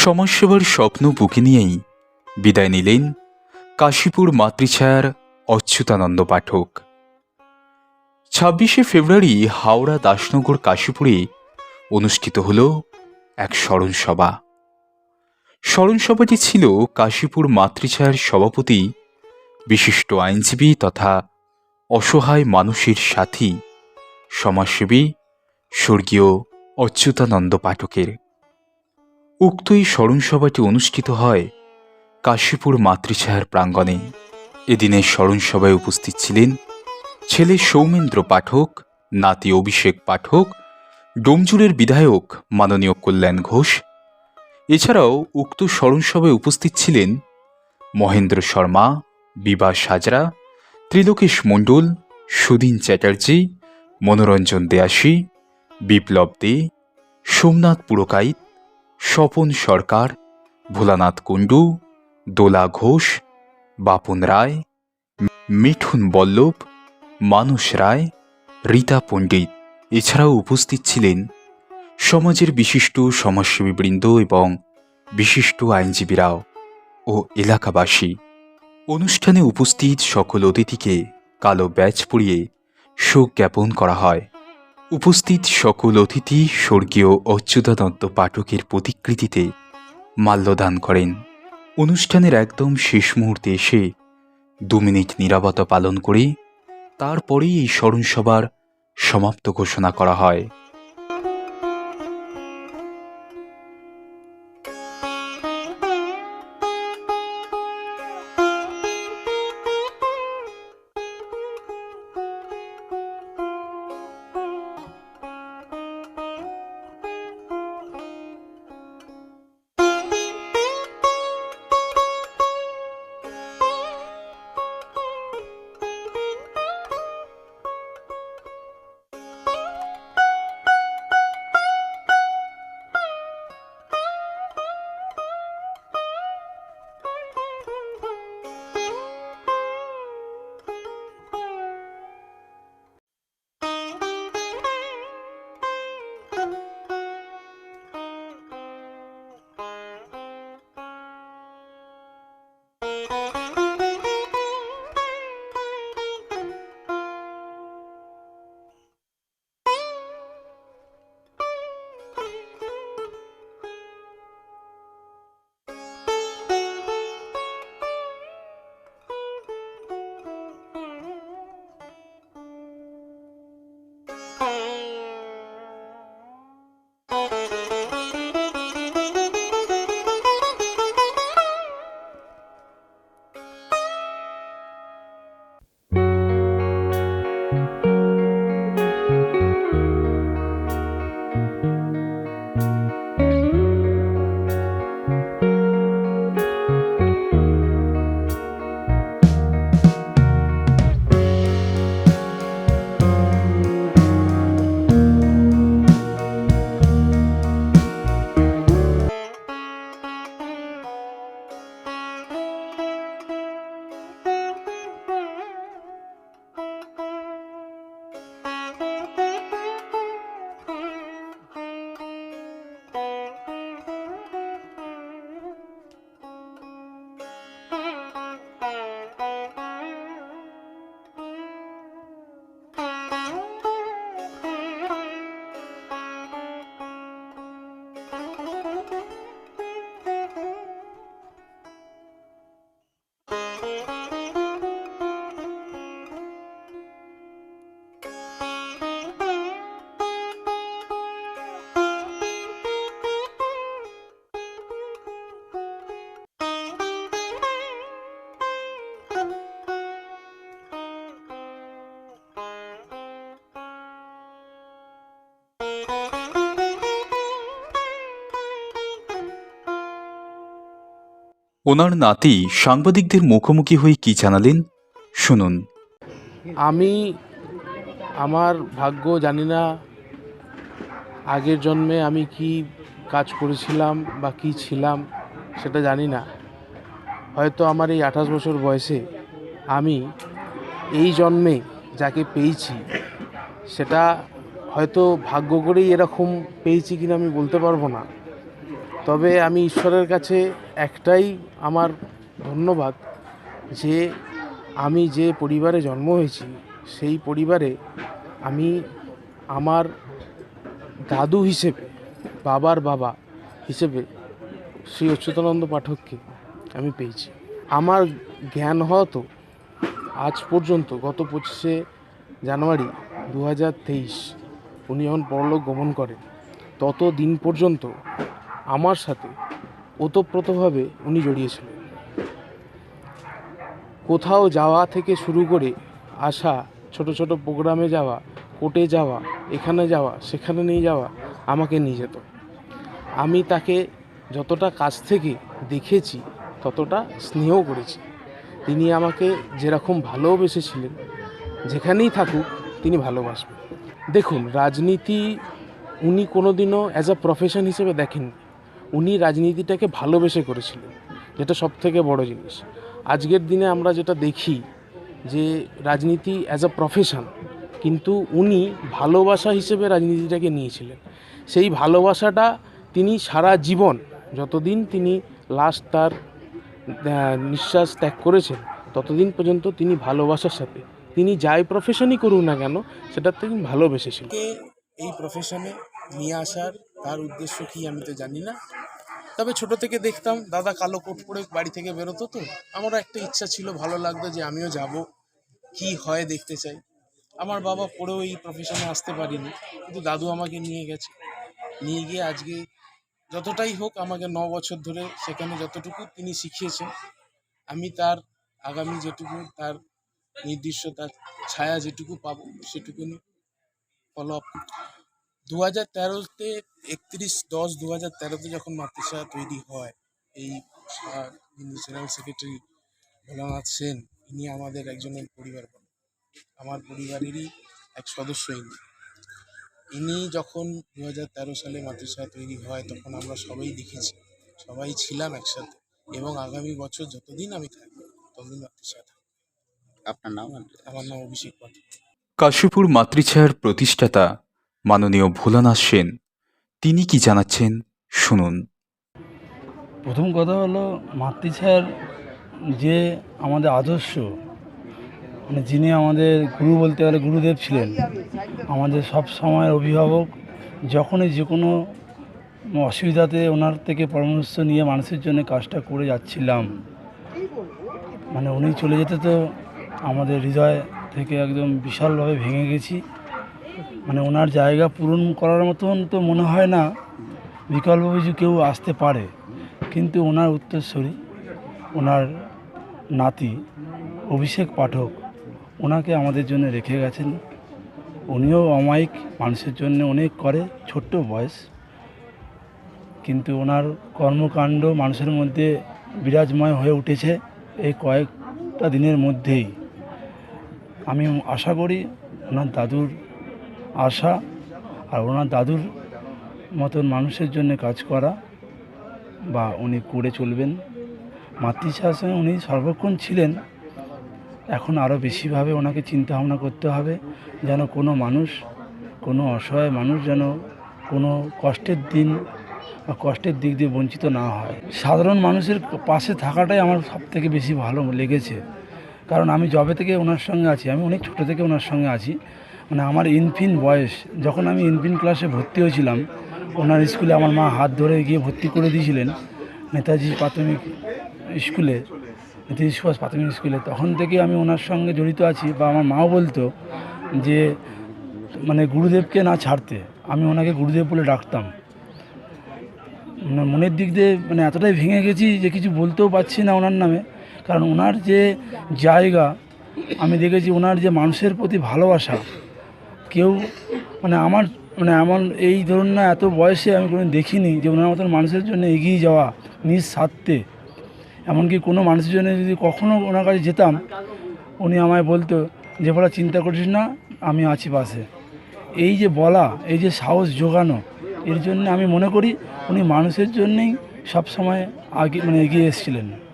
সমাজসেবার স্বপ্ন বুকে নিয়েই বিদায় নিলেন কাশীপুর মাতৃছায়ার অচ্যুতানন্দ পাঠক। ছাব্বিশে ফেব্রুয়ারি হাওড়া দাসনগর কাশীপুরে অনুষ্ঠিত হল এক স্মরণসভা। স্মরণসভাটি ছিল কাশীপুর মাতৃছায়ার সভাপতি, বিশিষ্ট আইনজীবী তথা অসহায় মানুষের সাথী, সমাজসেবী, স্বর্গীয় অচ্যুতানন্দ পাঠকের। উক্ত এই স্মরণসভাটি অনুষ্ঠিত হয় কাশীপুর মাতৃছায়ার প্রাঙ্গণে। এদিনের স্মরণসভায় উপস্থিত ছিলেন ছেলে সৌমেন্দ্র পাঠক, নাতি অভিষেক পাঠক, ডোমজুরের বিধায়ক মাননীয় কল্যাণ ঘোষ। এছাড়াও উক্ত স্মরণসভায় উপস্থিত ছিলেন মহেন্দ্র শর্মা বিবাস হাজরা ত্রিলোকেশ মণ্ডল সুদীন চ্যাটার্জি, মনোরঞ্জন দেয়াসী বিপ্লব দে, সোমনাথ পুরকাইত স্বপন সরকার, ভোলানাথ কুণ্ডু, দোলা ঘোষ, বাপন রায়, মিঠুন বল্লভ মানুষ রায়, রীতা পণ্ডিত। এছাড়াও উপস্থিত ছিলেন সমাজের বিশিষ্ট সমাজসেবীবৃন্দ এবং বিশিষ্ট আইনজীবীরাও ও এলাকাবাসী। অনুষ্ঠানে উপস্থিত সকল অতিথিকে কালো ব্যাচ পরিয়ে শোক জ্ঞাপন করা হয়। উপস্থিত সকল অতিথি স্বর্গীয় অচ্যুতানন্দ পাঠকের প্রতিকৃতিতে মাল্যদান করেন। অনুষ্ঠানের একদম শেষ মুহূর্তে এসে দু মিনিট নিরাপত্তা পালন করে তারপরেই এই স্মরণসভার সমাপ্ত ঘোষণা করা হয়। ওনার নাতি সাংবাদিকদের মুখোমুখি হয়ে কি জানালেন? শুনুন। আমি আমার ভাগ্য জানি না, আগের জন্মে আমি কি কাজ করেছিলাম বা কি ছিলাম সেটা জানি না। হয়তো আমার এই আঠাশ বছর বয়সে আমি এই জন্মে যাকে পেয়েছি সেটা হয়তো ভাগ্য করেই এরকম পেয়েছি কিনা আমি বলতে পারব না। তবে আমি ঈশ্বরের কাছে একটাই আমার ধন্যবাদ যে আমি যে পরিবারে জন্ম হয়েছি, সেই পরিবারে আমি আমার দাদু হিসেবে, বাবার বাবা হিসেবে শ্রী অচ্যুতানন্দ পাঠককে আমি পেয়েছি। আমার জ্ঞান হয়তো আজ পর্যন্ত, গত পঁচিশে জানুয়ারি দু হাজার তেইশ, উনি যখন পরলোক গমন করেন তত দিন পর্যন্ত আমার সাথে ওতপ্রোতভাবে উনি জড়িয়েছিলেন। কোথাও যাওয়া থেকে শুরু করে আসা, ছোট ছোট প্রোগ্রামে যাওয়া, কোর্টে যাওয়া, এখানে যাওয়া, সেখানে নিয়ে যাওয়া আমাকে নিয়ে যেত। আমি তাকে যতটা কাছ থেকে দেখেছি, ততটা স্নেহ করেছি। তিনি আমাকে যেরকম ভালোবেসেছিলেন, যেখানেই থাকুক তিনি ভালোবাসবেন। দেখুন, রাজনীতি উনি কোনোদিনও অ্যাজ আ প্রফেশন হিসেবে দেখেননি। উনি রাজনীতিটাকে ভালোবেসে করেছিলেন, যেটা সব থেকে বড় জিনিস। আজকের দিনে আমরা যেটা দেখি যে রাজনীতি অ্যাজ আ প্রফেশন কিন্তু উনি ভালোবাসা হিসেবে রাজনীতিটাকে নিয়েছিলেন। সেই ভালোবাসাটা তিনি সারা জীবন, যতদিন তিনি লাস্ট তার নিঃশ্বাস ত্যাগ করেছেন, ততদিন পর্যন্ত তিনি ভালোবাসার সাথে। তিনি যাই প্রফেশনই করুন না কেন, সেটা তিনি ভালোবেসেছিলেন। এই প্রফেশনে নিয়ে আসার তার উদ্দেশ্য কি আমি তো জানি না। তবে ছোট থেকে দেখতাম, দাদা কালো কোট পরে বাড়ি থেকে বেরোতো তো? আমারও একটা ইচ্ছা ছিল, ভালো লাগতো যে আমিও যাব, কি হয় দেখতে চাই। আমার বাবা পড়েও এই প্রফেশনে আসতে পারিনি, কিন্তু দাদু আমাকে নিয়ে গেছে। নিয়ে গিয়ে আজকে যতটাই হোক আমাকে ন বছর ধরে সেখানে যতটুকু তিনি শিখিয়েছেন, আমি তার আগামী যেটুকু, তার নির্দিষ্ট তার ছায়া যেটুকু পাবো সেটুকুনি ফলো আপ দু হাজার তেরোতে একত্রিশ দশ দু হাজার তেরোতে যখন মাতৃসা তৈরি হয় এই যিনি জেনারেল সেক্রেটারি ভোলানাথ সেন ইনি আমাদের একজনের পরিবার আমার পরিবারেরই এক সদস্য ইনি। ইনি যখন দু হাজার তেরো সালে মাতৃসা তৈরি হয় তখন আমরা সবাই দেখেছি সবাই ছিলাম একসাথে এবং আগামী বছর যতদিন আমি থাকব ততদিন মাতৃসা থাকবে। আপনার নাম? আমার নাম অভিষেক পাঠক। কাশীপুর মাতৃছায়ার প্রতিষ্ঠাতা মাননীয় ভোলানাথ সেন, তিনি কি জানাচ্ছেন? শুনুন। প্রথম কথা হলো মাতৃছায়ার যে আমাদের আদর্শ মানে যিনি আমাদের গুরু বলতে গেলে গুরুদেব ছিলেন, আমাদের সব সময়ের অভিভাবক, যখনই যে কোনো অসুবিধাতে ওনার থেকে পরামর্শ নিয়ে মানুষের জন্য কাজটা করে যাচ্ছিলাম মানে উনি চলে যেতে তো আমাদের হৃদয় থেকে একদম বিশালভাবে ভেঙে গেছি। মানে ওনার জায়গা পূরণ করার মতন তো মনে হয় না। বিকল্প কিছু কেউ আসতে পারে। কিন্তু ওনার উত্তরস্বরী ওনার নাতি, অভিষেক পাঠক, ওনাকে আমাদের জন্য রেখে গেছেন। উনিও অমায়িক মানুষের জন্য অনেক করে, ছোট্ট বয়স। কিন্তু ওনার কর্মকাণ্ড মানুষের মধ্যে বিরাজময় হয়ে উঠেছে এই কয়েকটা দিনের মধ্যেই। আমি আশা করি ওনার দাদুর আশা আর ওনার দাদুর মতন মানুষের জন্য কাজ করা বা উনি করে চলবেন। মাতৃশাসনে উনি সর্বক্ষণ ছিলেন। এখন আরও বেশিভাবে ওনাকে চিন্তা ভাবনা করতে হবে যেন কোনো মানুষ, কোনো অসহায় মানুষ যেন কোনো কষ্টের দিন বা কষ্টের দিক দিয়ে বঞ্চিত না হয়। সাধারণ মানুষের পাশে থাকাটাই আমার সব থেকে বেশি ভালো লেগেছে। কারণ আমি জবে থেকে ওনার সঙ্গে আছি, আমি অনেক ছোটো থেকে ওনার সঙ্গে আছি। মানে আমার ইনফিন বয়স, যখন আমি ইনফিন ক্লাসে ভর্তি হয়েছিলাম, ওনার স্কুলে আমার মা হাত ধরে গিয়ে ভর্তি করে দিয়েছিলেন নেতাজি প্রাথমিক স্কুলে নেতাজি সুভাষ প্রাথমিক স্কুলে তখন থেকে আমি ওনার সঙ্গে জড়িত আছি বা আমার মাও বলতো যে মানে গুরুদেবকে না ছাড়তে, আমি ওনাকে গুরুদেব বলে ডাকতাম। মানে মনের দিক দিয়ে মানে এতটাই ভেঙে গেছি যে কিছু বলতেও পারছি না ওনার নামে। কারণ ওনার যে জায়গা, আমি দেখেছি ওনার যে মানুষের প্রতি ভালোবাসা কেউ মানে আমার মানে এমন এই ধরুন না এত বয়সে আমি কোনো দেখিনি যে ওনার মতন মানুষের জন্য এগিয়ে যাওয়া নিজ স্বার্থে এমনকি কোনো মানুষের জন্য যদি কখনও ওনার কাছে যেতাম, উনি আমায় বলতো যে বলা চিন্তা করিস না, আমি আছি পাশে। এই যে বলা, এই যে সাহস জোগানো, এর জন্য আমি মনে করি উনি মানুষের জন্যেই সবসময় আগে মানে এগিয়ে এসেছিলেন।